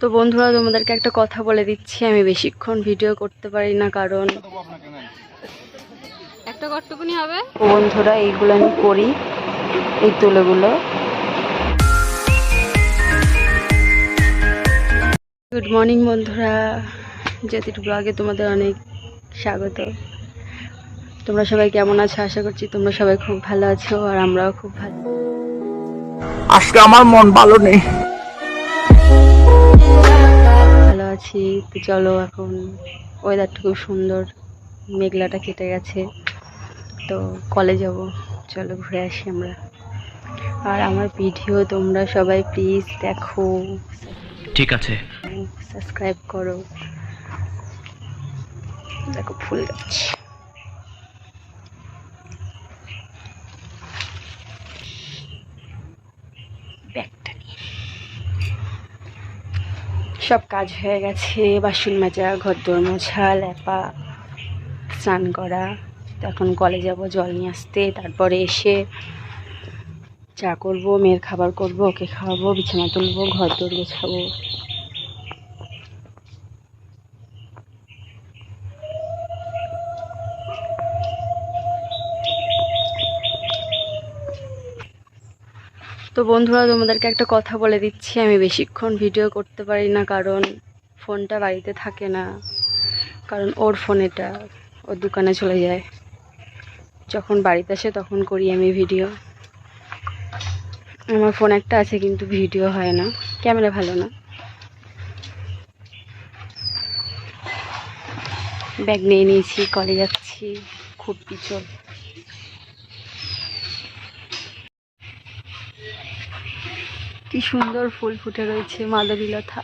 তো বন্ধুরা তোমাদেরকে একটা কথা বলে দিচ্ছি। আমি বেশিক্ষণ ভিডিও করতে পারি না কারণ একটা কটটুকুনি হবে। বন্ধুরা এইগুলো আমি করি এই তুলোগুলো। গুড মর্নিং বন্ধুরা। জ্যোতির ব্লগে তোমাদের অনেক স্বাগত। তোমরা সবাই কেমন আছো? আশা করছি তোমরা সবাই খুব ভালো আছো আর আমরাও খুব ভালো। আজকে আমার মন ভালো নেই। আছি। তো চলো এখন ওয়েদারটা খুব সুন্দর মেঘলাটা কেটে গেছে। তো কলে যাব চলো ঘুরে আসি আমরা। আর আমার ভিডিও তোমরা সবাই প্লিজ দেখো। ঠিক আছে। সাবস্ক্রাইব করো। দেখো ফুল গাছ ব্যাগটা নিয়ে সব কাজ হয়ে গেছে, বাসন মাজা ঘর দোর মোছা, লেপা, স্নান করা। এখন কলে যাব, জল নিয়ে আসতে, তারপরে এসে চা করব, মেয়ের খাবার করব, ওকে খাওয়াবো, বিছানা তুলবো ঘর দোর গোছাবো। তো বন্ধুরা, তোমাদেরকে একটা কথা বলে দিচ্ছি। আমি বেশিক্ষণ ভিডিও করতে পারি না, কারণ ফোনটা বাড়িতে থাকে না। কারণ ওর ফোন এটা, ওর দোকানে চলে যায়। যখন বাড়িতে আসে তখন করি আমি ভিডিও আমার ফোন একটা আছে, কিন্তু ভিডিও হয় না। ক্যামেরা ভালো না। ব্যাগ নিয়ে নিয়েছি, কলে যাচ্ছি, খুব পিছল। কি সুন্দর ফুল ফুটে রয়েছে মাধবীলতা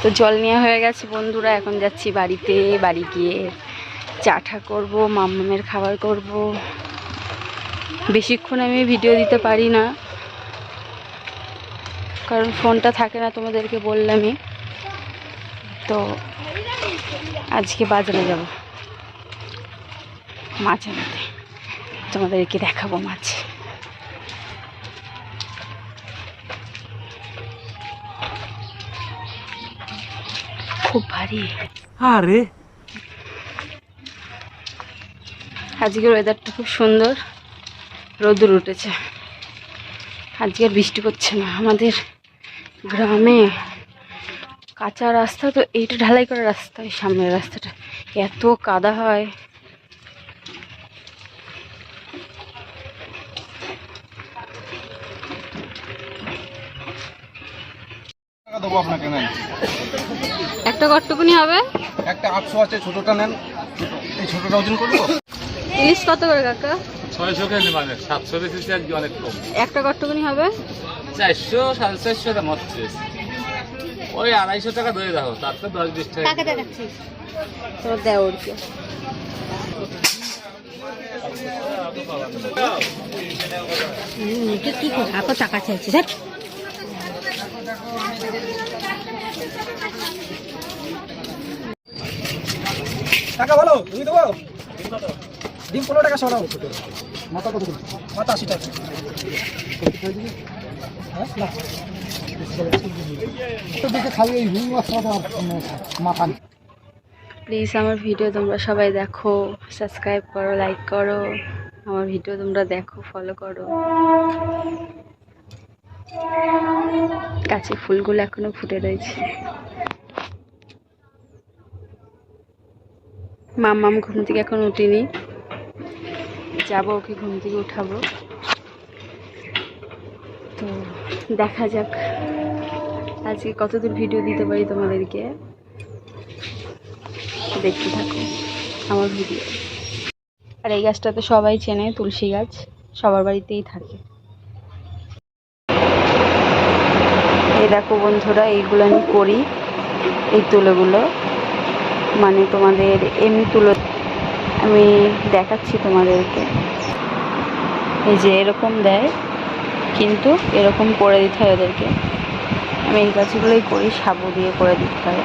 তো জল নেওয়া হয়ে গেছে বন্ধুরা, এখন যাচ্ছি বাড়িতে, বাড়ি গিয়ে চাটা করব, মাম্মামের খাবার করব। বেশিক্ষণ আমি ভিডিও দিতে পারি না, কারণ ফোনটা থাকে না তোমাদেরকে বললামই। তো আজকে বাজারে যাব, মাছ আনতে। তোমাদেরকে দেখাবো মাছ। খুব ভারী। আরে। আজকের ওয়েদারটা খুব সুন্দর। রোদুর উঠেছে। আজকে আর বৃষ্টি পড়ছে না। আমাদের গ্রামে কাঁচা রাস্তা তো এইটা ঢালাই করা রাস্তা ওই সামনের রাস্তাটা। এত কাদা হয়। দেবো আপনাকে নেন। একটা কটটুকুনি হবে? একটা আটশো আছে ছোটোটা নেন। এই ছোটোটা ওজন করব? ইলিশ কত করে কাকা? ছয়শো কেজি মানে সাতশো বেশি আজকে অনেক কম। একটা কটটুকুনি হবে? চারশো সাড়ে চারশো দাম হচ্ছে। ওই আড়াইশো টাকা ধরে দেখো তারপর দশ বিশ টাকা তো দেও ওরকে। কি টাকা চাইছি দেখ। টাকা ভালো তুমি দেবো ডিম পনেরো টাকা সরাও। মাথা কত মাথা আশি টাকা। হ্যাঁ, প্লিজ আমার ভিডিও তোমরা সবাই দেখো সাবস্ক্রাইব করো লাইক করো। আমার ভিডিও তোমরা দেখো ফলো করো। কাছে ফুলগুলো এখনও ফুটে রয়েছে। মাম্মাম ঘুম থেকে এখন উঠিনি। যাব ওকে ঘুম থেকে উঠাবো। তো দেখা যাক। আজকে কতদূর ভিডিও দিতে পারি তোমাদেরকে? দেখতে থাকো আমার ভিডিও আর এই গাছটা তো সবাই চেনে, তুলসী গাছ। সবার বাড়িতেই থাকে। এই দেখো বন্ধুরা, এইগুলো আমি করি, এই তুলোগুলো। মানে তোমাদের এমনি তুলো, আমি দেখাচ্ছি তোমাদেরকে। এই যে এরকম দেয়, কিন্তু এরকম করে দিতে হয় ওদেরকে। আমি এই গাছগুলোই করি, সাবু দিয়ে করে দিতে হয়।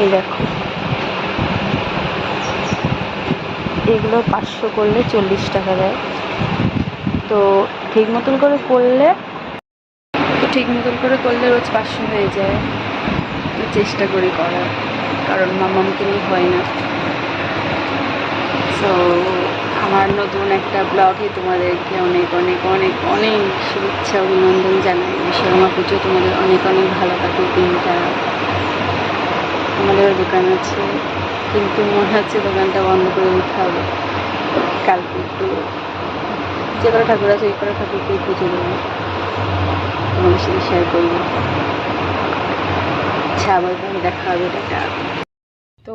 এই দেখো। এগুলো পাঁচশো করলে চল্লিশ টাকা দেয়। তো ঠিক মতন করে করলে ঠিক মতন করে করলে রোজ পাঁচশো হয়ে যায়। চেষ্টা করি করার, কারণ মামামকে নিয়ে হয় না। সো আমার নতুন একটা ব্লগে তোমাদেরকে অনেক অনেক অনেক অনেক শুভেচ্ছা অভিনন্দন জানাই। বিশ্বকর্মা পুজো তোমাদের অনেক অনেক ভালো কাটুক দিনটা। আমাদেরও দোকান আছে, কিন্তু মনে হচ্ছে দোকানটা বন্ধ করে দিতে হবে। কালকে একটু যে কটা ঠাকুর আছে ওই কটা ঠাকুরকে পুজো দেবো। তোমাদের সাথে শেয়ার করব। আচ্ছা আবার পরে দেখা হবে টাটা তো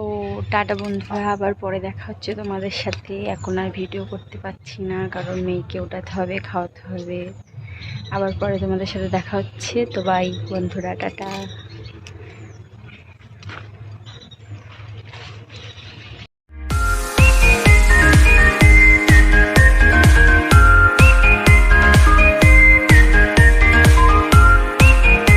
টাটা বন্ধুরা আবার পরে দেখা হচ্ছে তোমাদের সাথে। এখন আর ভিডিও করতে পারছি না, কারণ মেয়েকে ওঠাতে হবে, খাওয়াতে হবে। আবার পরে তোমাদের সাথে দেখা হচ্ছে। তো বাই বন্ধুরা, টাটা।